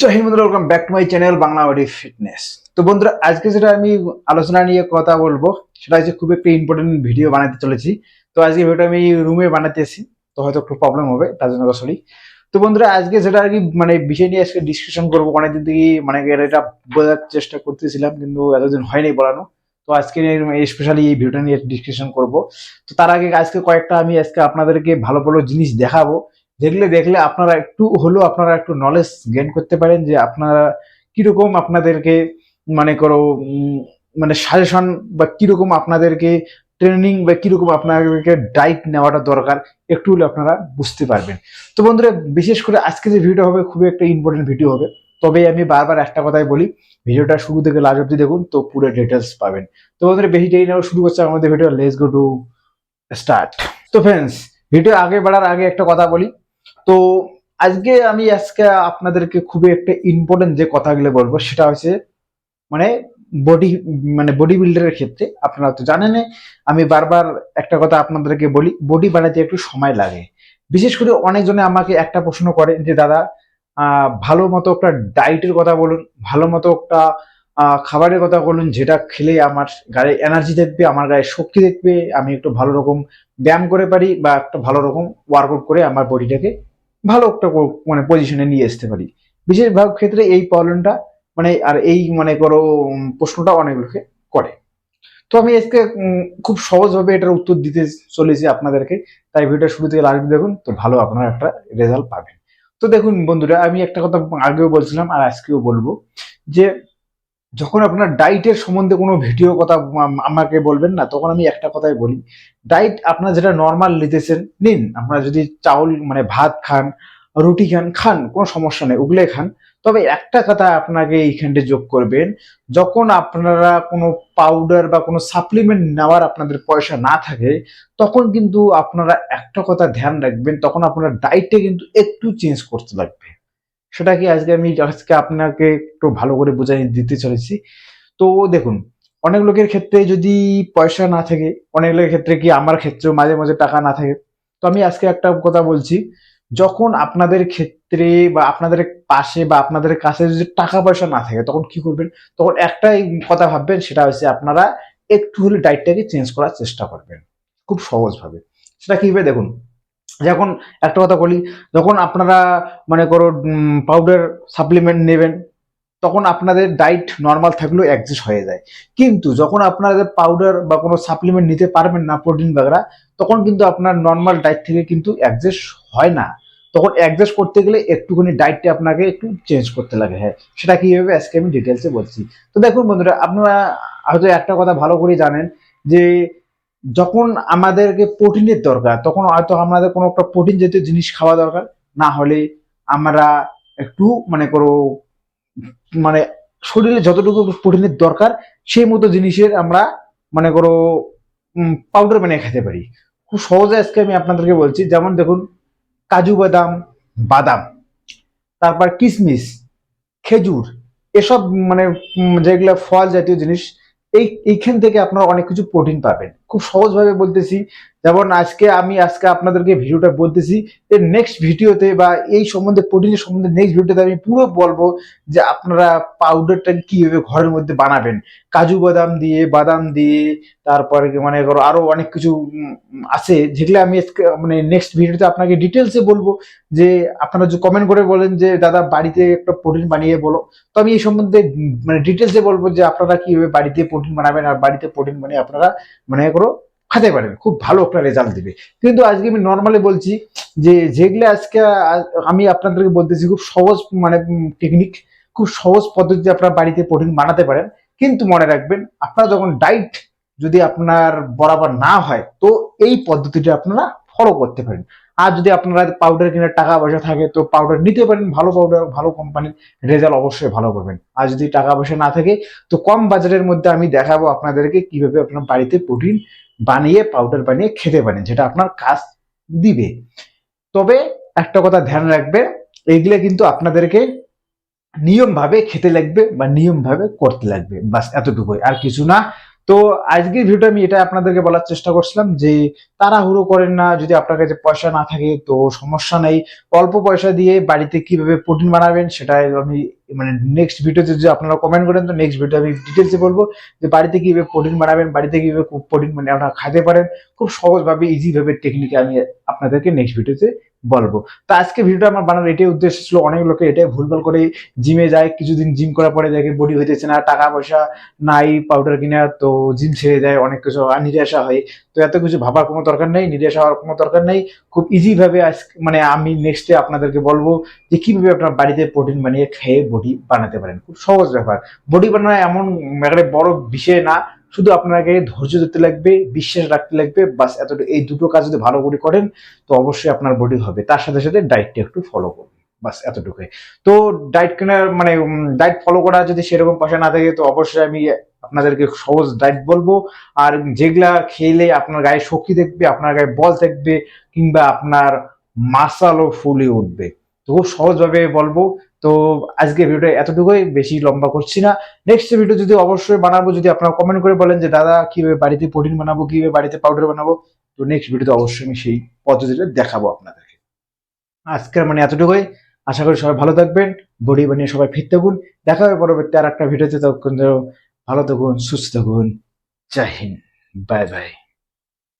জয় হিন্দ বন্ধুরা welcome back to my channel Bangla body fitness তো বন্ধুরা, আজকে যেটা আমি আলোচনা নিয়ে কথা বলব, সেটা হচ্ছে খুব একটা ইম্পর্টেন্ট ভিডিও বানাতে চলেছি। তো আজকে ভিডিওটা আমি রুমে বানাতেছি তো হয়তো একটু প্রবলেম হবে, তার জন্য সরি তো বন্ধুরা, আজকে যেটা আর কি মানে বিষয় নিয়ে আজকে ডিসকাশন করব, অনেকদিন থেকে মানে এটা বোঝার চেষ্টা করতেছিলাম, কিন্তু এতদিন হয়নি বলানো। তো আজকে স্পেশালি এই ভিডিওটা নিয়ে ডিসকাশন করব। তো তার আগে আজকে কয়েকটা আমি আজকে আপনাদেরকে ভালো ভালো জিনিস দেখাবো। যেগুলো দেখলে আপনারা একটু হলেও আপনারা একটু নলেজ গেন করতে পারেন যে আপনারা কীরকম আপনাদেরকে মানে করো মানে সাজেশন বা কীরকম আপনাদেরকে ট্রেনিং বা কীরকম আপনাদেরকে ডাইট নেওয়াটা দরকার, একটু হলে আপনারা বুঝতে পারবেন। তো বন্ধুরা, বিশেষ করে আজকে যে ভিডিও হবে খুবই একটা ইম্পর্টেন্ট ভিডিও হবে। তবে আমি বারবার একটা কথাই বলি, ভিডিওটা শুরু থেকে লাস্ট অব্দি দেখুন তো পুরো ডিটেলস পাবেন। তো বন্ধুরা, বেশি দেরি নেওয়া শুরু করছে আমাদের video let's go to start তো ফ্রেন্ডস ভিডিও আগে বাড়ার আগে একটা কথা বলি। তো আজকে আমি আজকে আপনাদেরকে খুবই একটা ইম্পর্টেন্ট যে কথাগুলো বলব, সেটা হচ্ছে মানে বডি মানে বডি বিল্ডারের ক্ষেত্রে, আপনারা তো জানেন আমি বারবার একটা কথা আপনাদেরকে বলি বডি বানাতে একটু সময় লাগে। বিশেষ করে অনেকজনে আমাকে একটা প্রশ্ন করে যে, দাদা ভালো মতো একটা ডায়েটের কথা বলুন, ভালো মতো একটা খাবারের কথা বলুন, যেটা খেলে আমার গায়ে এনার্জি দেখবে আমার গায়ে শক্তি দেখবে আমি একটু ভালো রকম ব্যায়াম করে পারি বা একটা ভালো রকম ওয়ার্কআউট করে আমার বডিটাকে ভালো একটা মানে পজিশনে নিয়ে আসতে পারি। বিশেষভাগ ক্ষেত্রে এই প্রবলেমটা মানে আর এই মানে করো প্রশ্নটা অনেক লোকে করে। তো আমি আজকে খুব সহজভাবে এটার উত্তর দিতে চলেছি আপনাদেরকে। তাই ভিডিওটা শুরু থেকে লাস্ট দেখুন, তো ভালো আপনারা একটা রেজাল্ট পাবেন। তো দেখুন বন্ধুরা, আমি একটা কথা আগেও বলছিলাম আর আজকেও বলব যে যখন আপনার ডাইটের সম্বন্ধে কোনো ভিডিও কথা আমাকে বলবেন না, তখন আমি একটা কথাই বলি। ডাইট আপনার যেটা নর্মাল নিতেছেন, নিন। আপনারা যদি চাউল মানে ভাত খান, রুটি খান খান, কোনো সমস্যা নেই, ওগুলোই খান। তবে একটা কথা আপনাকে এইখানটা যোগ করবেন, যখন আপনারা কোনো পাউডার বা কোনো সাপ্লিমেন্ট নেওয়ার আপনাদের পয়সা না থাকে, তখন কিন্তু আপনারা একটা কথা ধ্যান রাখবেন, তখন আপনার ডাইটটা কিন্তু একটু চেঞ্জ করতে লাগবে। সেটা কি আজকে আমি আজকে আপনাকে একটু ভালো করে বুঝাই দিতে চলেছি। তো দেখুন, অনেক লোকের ক্ষেত্রে যদি পয়সা না থাকে, অনেক লোকের ক্ষেত্রে কি আমার ক্ষেত্রেও মাঝে মাঝে টাকা না থাকে? তো আমি আজকে একটা কথা বলছি, যখন আপনাদের ক্ষেত্রে বা আপনাদের পাশে বা আপনাদের কাছে যদি টাকা পয়সা না থাকে, তখন কি করবেন? তখন একটাই কথা ভাববেন, সেটা হচ্ছে আপনারা একটু হলে ডায়েটটাকে চেঞ্জ করার চেষ্টা করবেন। খুব সহজভাবে। সেটা কীভাবে দেখুন যখন একটা কথা বলি, যখন আপনারা মানে করো পাউডার সাপ্লিমেন্ট নেবেন, তখন আপনাদের ডায়েট নর্মাল থাকলেও অ্যাডজাস্ট হয়ে যায়। কিন্তু যখন আপনাদের পাউডার বা কোনো সাপ্লিমেন্ট নিতে পারবেন না প্রোটিন বাগরা, তখন কিন্তু আপনার নর্মাল ডায়েট থেকে কিন্তু অ্যাডজাস্ট হয় না। তখন অ্যাডজাস্ট করতে গেলে একটুখানি ডাইটটা আপনাকে একটু চেঞ্জ করতে লাগে। হ্যাঁ সেটা কীভাবে আজকে আমি ডিটেলসে বলছি। তো দেখুন বন্ধুরা, আপনারা হয়তো একটা কথা ভালো করে জানেন যে যখন আমাদেরকে প্রোটিনের দরকার, তখন হয়তো আমাদের কোনো একটা প্রোটিন জাতীয় জিনিস খাওয়া দরকার। না হলে আমরা একটু মানে করো মানে শরীরে যতটুকু প্রোটিনের দরকার, সেই মতো জিনিসের আমরা মানে করো পাউডার বানিয়ে খেতে পারি। খুব সহজে আজকে আমি আপনাদেরকে বলছি, যেমন দেখুন, কাজু বাদাম বাদাম, তারপর কিশমিশ খেজুর, এসব মানে যেগুলো ফল জাতীয় জিনিস এই এইখান থেকে আপনারা অনেক কিছু প্রোটিন পাবেন। খুব সহজভাবে বলতেছি যেমন আজকে আমি আজকে আপনাদেরকে ভিডিওটা বলতেছি, এর নেক্সট ভিডিওতে বা এই সম্বন্ধে, প্রোটিনের সম্বন্ধে নেক্সট ভিডিওতে আমি পুরো বলব যে আপনারা পাউডারটা কীভাবে ঘরের মধ্যে বানাবেন। কাজু বাদাম দিয়ে বাদাম দিয়ে, তারপরে মানে করো আরও অনেক কিছু আছে যেগুলো আমি মানে নেক্সট ভিডিওতে আপনাকে ডিটেলসে বলব যে আপনারা যে কমেন্ট করে বলেন যে, দাদা, বাড়িতে একটা প্রোটিন বানিয়ে বলো। তো আমি এই সম্বন্ধে মানে ডিটেলসে বলব যে আপনারা কীভাবে বাড়িতে প্রোটিন বানাবেন আর বাড়িতে প্রোটিন বানিয়ে আপনারা মানে করো খেতে পারেন, খুব ভালো একটা রেজাল্ট দিবে। কিন্তু আজকে আমি নর্মালি বলছি যে, যেগুলো আজকে আমি আপনাদেরকে বলতেছি, খুব সহজ মানে টেকনিক খুব সহজ পদ্ধতিতে আপনার বাড়িতে প্রোটিন বানাতে পারেন। কিন্তু মনে রাখবেন, আপনার যখন ডাইট যদি আপনার বরাবর না হয়, তো এই পদ্ধতিটা আপনারা ফলো করতে পারেন। আর যদি আপনারা পাউডার কেনার টাকা পয়সা থাকে, তো পাউডার নিতে পারেন, ভালো পাউডার ভালো কোম্পানির রেজাল্ট অবশ্যই ভালো পাবেন। আর যদি টাকা পয়সা না থাকে, তো কম বাজারের মধ্যে আমি দেখাবো আপনাদেরকে কীভাবে আপনার বাড়িতে প্রোটিন বানিয়ে পাউডার বানিয়ে খেতে পারেন, যেটা আপনার কাজ দিবে। তবে একটা কথা ধ্যান রাখবে, এগুলো কিন্তু আপনাদেরকে নিয়মভাবে খেতে লাগবে বা নিয়মভাবে করতে লাগবে। বাস এতটুকুই, আর কিছু না। তো আজকের ভিডিওটা আমি এটা আপনাদেরকে বলার চেষ্টা করছিলাম যে তাড়াহুড়ো করেন না, যদি আপনার কাছে পয়সা না থাকে তো সমস্যা নেই। অল্প পয়সা দিয়ে বাড়িতে কীভাবে প্রোটিন বানাবেন সেটা আমি মানে নেক্সট ভিডিওতে যদি আপনারা কমেন্ট করেন, তো নেক্সট ভিডিও আমি ডিটেলসে বলব যে বাড়িতে কীভাবে প্রোটিন বানাবেন, বাড়িতে কীভাবে প্রোটিন মানে আপনারা খেতে পারেন। খুব সহজভাবে ইজিভাবে টেকনিকে আমি আপনাদেরকে নেক্সট ভিডিওতে বলব। তো আজকে ভিডিওটা আমার বানানোর এটাই উদ্দেশ্য ছিল, অনেক লোকে এটাই ভুলভাল করে জিমে যায়, কিছুদিন জিম করার পরে দেখে বডি হইতেছে না, টাকা পয়সা নাই পাউডার কিনা, তো জিম ছেড়ে দেয়, অনেক কিছু নিরাশা হয়। তো এত কিছু ভাবার কোনো দরকার নেই নিরাশা হওয়ার কোনো দরকার নেই। খুব ইজিভাবে আজ মানে আমি নেক্সটে আপনাদেরকে বলব যে কীভাবে আপনার বাড়িতে প্রোটিন বানিয়ে খেয়ে বডি বানাতে পারেন। খুব সহজ ব্যাপার। বডি বানানো এমন একটা বড় বিষয় না, শুধু আপনাকে ধৈর্য ধরতে লাগবে, বিশ্বাস রাখতে লাগবে, বাস এতটা এই দুটো কাজ যদি ভালো করে করেন, তো অবশ্যই আপনার বডি হবে। তার সাথে সাথে ডায়েটটা একটু ফলো করবেন বাস, এতটুকুই। তো ডায়েট কেনার মানে ডায়েট ফলো করা, যদি সেরকম পয়সা না থাকে, তো অবশ্যই আমি আপনাদেরকে সহজ ডায়েট বলব। আর যেগুলা খেলে আপনার গায়ে শক্তি দেখবে, আপনার গায়ে বল থাকবে কিংবা আপনার মাসালও ফুলে উঠবে। তো খুব সহজভাবে বলব। তো আজকে ভিডিওটা এতটুকুই, বেশি লম্বা করছি না। নেক্সট ভিডিও যদি অবশ্যই বানাবো, যদি আপনারা কমেন্ট করে বলেন যে, দাদা, কীভাবে বাড়িতে প্রোটিন বানাবো, কীভাবে বাড়িতে পাউডার বানাবো? তো নেক্সট ভিডিওতে অবশ্যই আমি সেই পদ্ধতিটা দেখাবো আপনাদেরকে। আজকের মানে এতটুকুই। আশা করি সবাই ভালো থাকবেন। বডি বানিয়ে সবাই ফিট থাকুন। দেখা হবে পরবর্তী আর একটা ভিডিওতে তখন ভালো থাকুন, সুস্থ থাকুন। জয় হিন্দ। Bye bye.